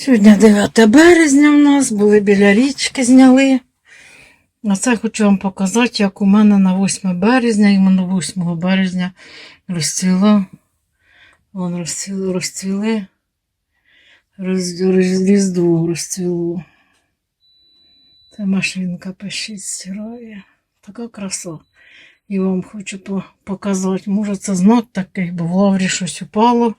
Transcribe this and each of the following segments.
Сьогодні 9 березня в нас, були біля річки зняли. А це хочу вам показати, як у мене на 8 березня, іменно 8 березня розцвіло. Вон розцвіли, розцвіли. Роз, роз, різдво розцвіло. Це машинка пишіть стирає. Така краса. І вам хочу показати. Може це знак такий, бо в лаврі щось упало.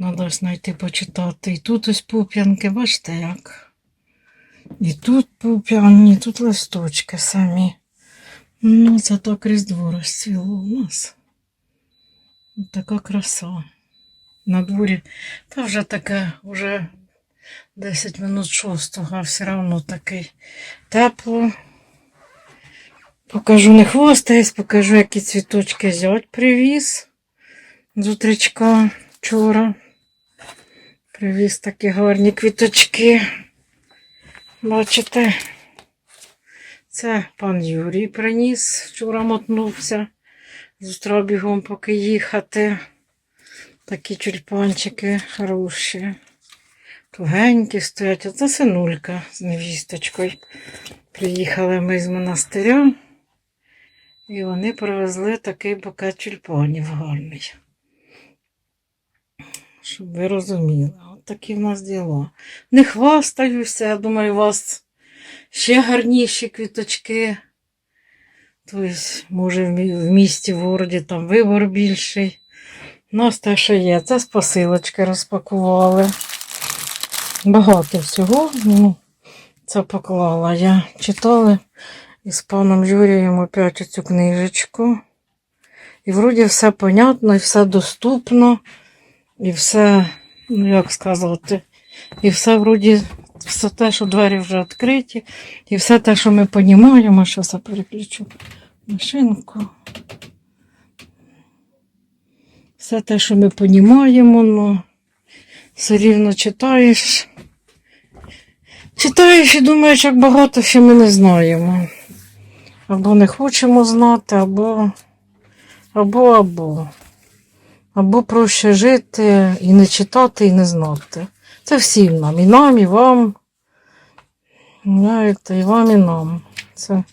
Надо знайти почитати. І тут ось пуп'янки, бачите як. І тут пуп'яні, тут листочки самі. Ну, це так різдво розцвіло у нас. Така краса. На дворі. Та вже таке, вже 10 минут шостого, а все одно такий тепло. Покажу не хвостаюсь, покажу, які цвіточки зять привіз з утречка вчора. Привіз такі гарні квіточки. Бачите, це пан Юрій приніс, вчора мотнувся. З бігом поки їхати. Такі тюльпанчики хороші. Тугенькі стоять. Оце синулька з невісточкою. Приїхали ми з монастиря. І вони привезли такий букет тюльпанів гарний. Щоб ви розуміли, такі в нас діла. Не хвастаюся, я думаю, у вас ще гарніші квіточки. Тобто, може, в місті, в городі там вибор більший. У нас те, що є. Це з посилочки розпакували. Багато всього. Ну, це поклала я. Читали із паном Юрієм опять цю книжечку. І вроді все понятно, і все доступно, і все, ну як сказати, і все вроді, все те, що двері вже відкриті, і все те, що ми розуміємо, що я переключу машинку. Все те, що ми розуміємо, ну, все рівно читаєш. Читаєш і думаєш, як багато ще ми не знаємо. Або не хочемо знати, або, або, або. Або проще жити і не читати, і не знати. Це всім нам. І нам, і вам. Знаєте, і вам, і нам. Це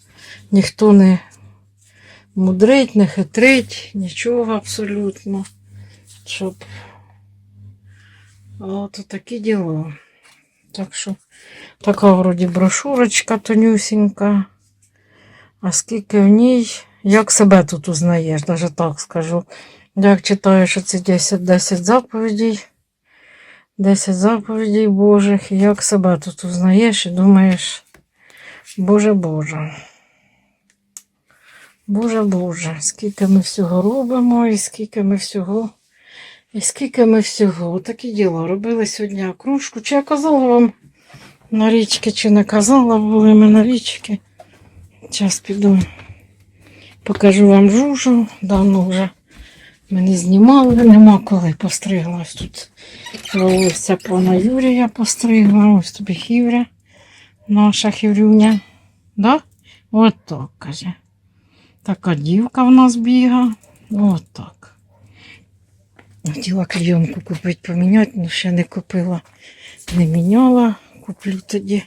ніхто не мудрить, не хитрить, нічого абсолютно. Щоб. От такі діла. Так що така вроді брошурочка тонюсінька. А скільки в ній, як себе тут узнаєш, навіть так скажу. Як читаєш оці 10, 10 заповідей, 10 заповідей Божих, як себе тут узнаєш і думаєш, Боже Боже. Боже Боже, скільки ми всього робимо, і скільки ми всього, і скільки ми всього. Такі діла робили сьогодні кружку. Чи я казала вам на річки, чи не казала, були ми на річки. Зараз піду. Покажу вам жужу. Давно вже мене знімали, нема коли постригла. Ось тут волосся пана Юрія постригла. Ось тобі хівря. Наша хіврюня. Да? От так, каже. Така дівка в нас біга. От так. Хотіла клейонку купити, поміняти, але ще не купила, не міняла. Куплю тоді.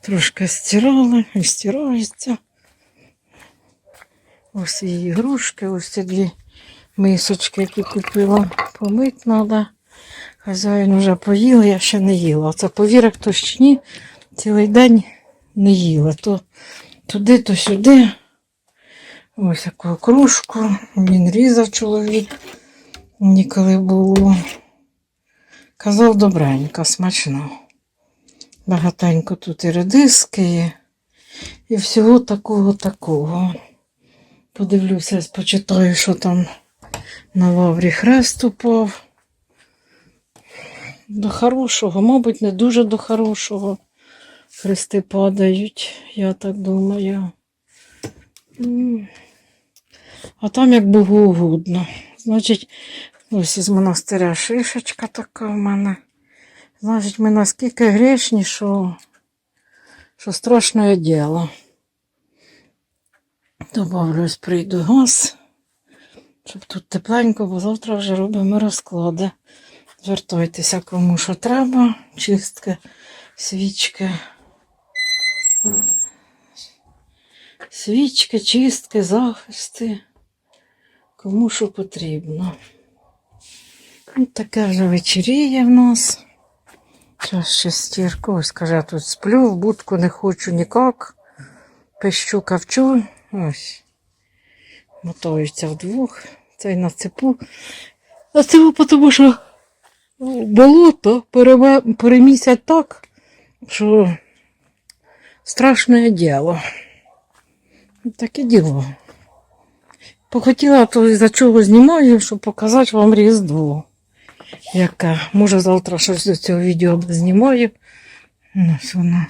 Трошки стирала і стирається. Ось і ігрушки, ось ці дві мисочки, які купила. Помити треба. Хазяїн вже поїла, я ще не їла. Це повір, хто ще ні, цілий день не їла. То туди, то сюди. Ось таку кружку. Він різав чоловік. Ніколи було. Казав добренько, смачно. Багатенько тут і редиски, і, всього такого такого. Подивлюся, почитаю, що там на лаврі хрест упав. До хорошого, мабуть, не дуже до хорошого. Хрести падають, я так думаю. А там як Богу угодно. Значить, ось із монастиря шишечка така в мене. Значить, ми наскільки грішні, що, що страшне діло. Добавлюсь, прийду газ, щоб тут тепленько, бо завтра вже робимо розклади. Звертайтеся кому що треба. Чистки, свічки. Свічки, чистки, захисти. Кому що потрібно. Ось таке вже вечеріє в нас. Зараз ще стірку. Ось каже, тут сплю, в будку не хочу ніяк. Пищу, кавчу. Ось. Мотаються вдвох. Цей на цепу. На цепу, тому що болото переме- перемісять так, що страшне діло. Таке діло. Похотіла, то за чого знімаю, щоб показати вам Різдво. Яке. Може завтра щось до цього відео знімаю. Ну, ось воно.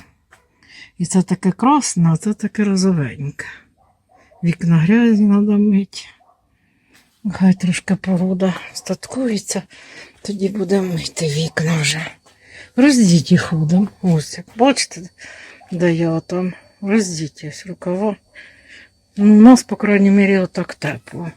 І це таке красне, а це таке розовеньке. Вікна грязні треба мити. Хай трошки погода статкується, тоді будемо мити вікна вже. Роздіті ходом. Ось, як бачите, де я там. Роздіть ось рукава. Ну, у нас, по крайній мірі, отак тепло.